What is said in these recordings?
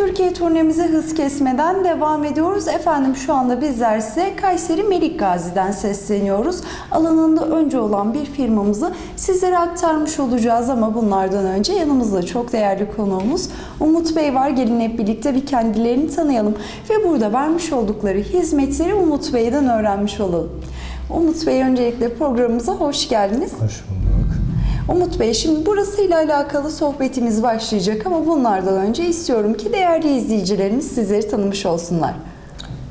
Türkiye turnemize hız kesmeden devam ediyoruz. Efendim şu anda bizler size Kayseri Melik Gazi'den sesleniyoruz. Alanında önce olan bir firmamızı sizlere aktarmış olacağız ama bunlardan önce yanımızda çok değerli konuğumuz Umut Bey var. Gelin hep birlikte bir kendilerini tanıyalım ve burada vermiş oldukları hizmetleri Umut Bey'den öğrenmiş olalım. Umut Bey öncelikle programımıza hoş geldiniz. Hoş bulduk. Umut Bey şimdi burasıyla alakalı sohbetimiz başlayacak ama bunlardan önce istiyorum ki değerli izleyicilerimiz sizleri tanımış olsunlar.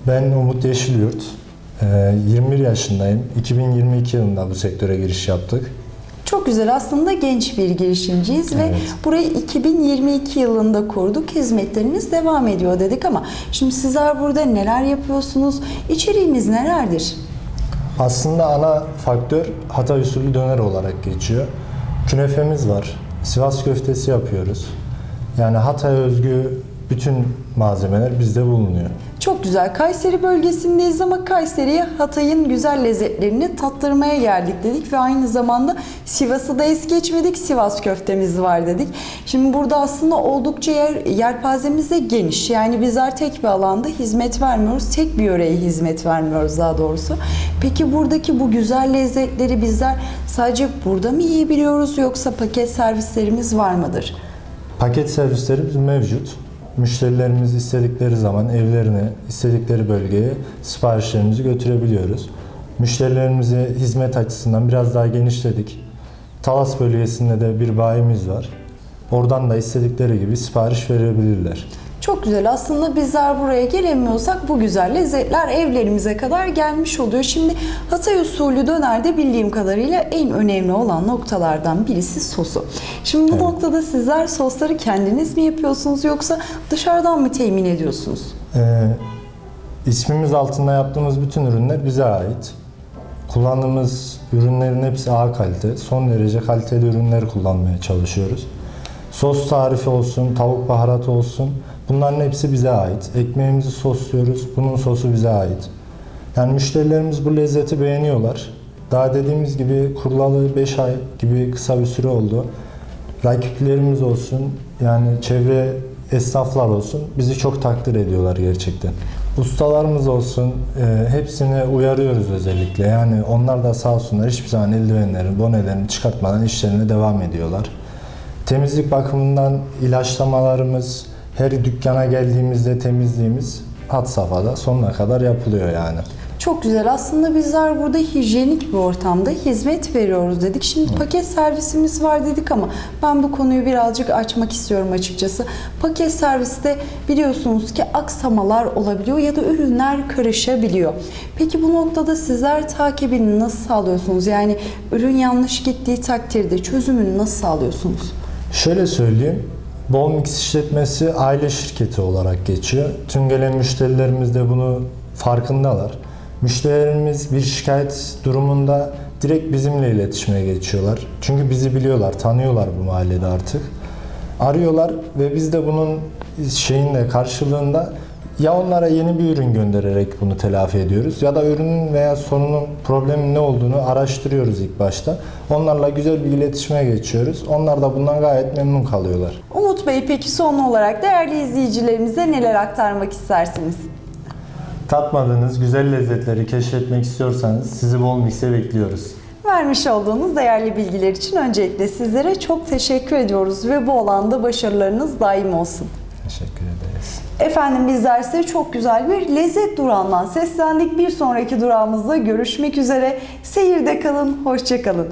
Ben Umut Yeşilyurt. Ee, 21 yaşındayım. 2022 yılında bu sektöre giriş yaptık. Çok güzel aslında genç bir girişimciyiz ve Evet. burayı 2022 yılında kurduk. Hizmetleriniz devam ediyor dedik ama şimdi sizler burada neler yapıyorsunuz? İçeriğimiz nelerdir? Aslında ana faktör Hatay usulü döner olarak geçiyor. Künefemiz var. Sivas köftesi yapıyoruz. Yani Hatay özgü bütün malzemeler bizde bulunuyor. Çok güzel. Kayseri bölgesindeyiz ama Kayseri'ye Hatay'ın güzel lezzetlerini tattırmaya geldik dedik ve aynı zamanda Sivas'ı da es geçmedik. Sivas köftemiz var dedik. Şimdi burada aslında oldukça yer, yelpazemiz de geniş. Yani bizler tek bir alanda hizmet vermiyoruz. Tek bir yöreye hizmet vermiyoruz daha doğrusu. Peki buradaki bu güzel lezzetleri bizler sadece burada mı yiyebiliyoruz yoksa paket servislerimiz var mıdır? Paket servislerimiz mevcut. Müşterilerimiz istedikleri zaman evlerine, istedikleri bölgeye siparişlerimizi götürebiliyoruz. Müşterilerimize hizmet açısından biraz daha genişledik. Talas bölgesinde de bir bayimiz var. Oradan da istedikleri gibi sipariş verebilirler. Çok güzel. Aslında bizler buraya gelemiyorsak bu güzel lezzetler evlerimize kadar gelmiş oluyor. Şimdi Hatay usulü dönerde bildiğim kadarıyla en önemli olan noktalardan birisi sosu. Şimdi bu Evet. noktada sizler sosları kendiniz mi yapıyorsunuz yoksa dışarıdan mı temin ediyorsunuz? Ee, ismimiz altında yaptığımız bütün ürünler bize ait. Kullandığımız ürünlerin hepsi A kalite, son derece kaliteli ürünler kullanmaya çalışıyoruz. Sos tarifi olsun, tavuk baharatı olsun bunların hepsi bize ait. Ekmeğimizi sosluyoruz, bunun sosu bize ait. Yani müşterilerimiz bu lezzeti beğeniyorlar. Daha dediğimiz gibi kurulalı 5 ay gibi kısa bir süre oldu. Rakiplerimiz olsun, yani çevre esnaflar olsun bizi çok takdir ediyorlar gerçekten. Ustalarımız olsun, e, hepsini uyarıyoruz özellikle. Yani onlar da sağ olsunlar hiçbir zaman eldivenlerini, bonelerini çıkartmadan işlerine devam ediyorlar. Temizlik bakımından ilaçlamalarımız, her dükkana geldiğimizde temizliğimiz hat safhada sonuna kadar yapılıyor yani. Çok güzel. Aslında bizler burada hijyenik bir ortamda hizmet veriyoruz dedik. Şimdi paket servisimiz var dedik ama ben bu konuyu birazcık açmak istiyorum açıkçası. Paket serviste biliyorsunuz ki aksamalar olabiliyor ya da ürünler karışabiliyor. Peki bu noktada sizler takibini nasıl sağlıyorsunuz? Yani ürün yanlış gittiği takdirde çözümünü nasıl sağlıyorsunuz? Şöyle söyleyeyim. Bolmix işletmesi aile şirketi olarak geçiyor. Tüm gelen müşterilerimiz de bunu farkındalar. Müşterilerimiz bir şikayet durumunda direkt bizimle iletişime geçiyorlar. Çünkü bizi biliyorlar, tanıyorlar bu mahallede artık. Arıyorlar ve biz de bunun şeyinde karşılığında ya onlara yeni bir ürün göndererek bunu telafi ediyoruz ya da ürünün veya sorunun problemin ne olduğunu araştırıyoruz ilk başta. Onlarla güzel bir iletişime geçiyoruz. Onlar da bundan gayet memnun kalıyorlar. Umut Bey peki son olarak değerli izleyicilerimize neler aktarmak istersiniz? Tatmadığınız güzel lezzetleri keşfetmek istiyorsanız sizi Bol Mix'e bekliyoruz. Vermiş olduğunuz değerli bilgiler için öncelikle sizlere çok teşekkür ediyoruz ve bu alanda başarılarınız daim olsun. Teşekkür ederiz. Efendim bizler size çok güzel bir lezzet durağından seslendik. Bir sonraki durağımızda görüşmek üzere. Seyirde kalın, hoşça kalın.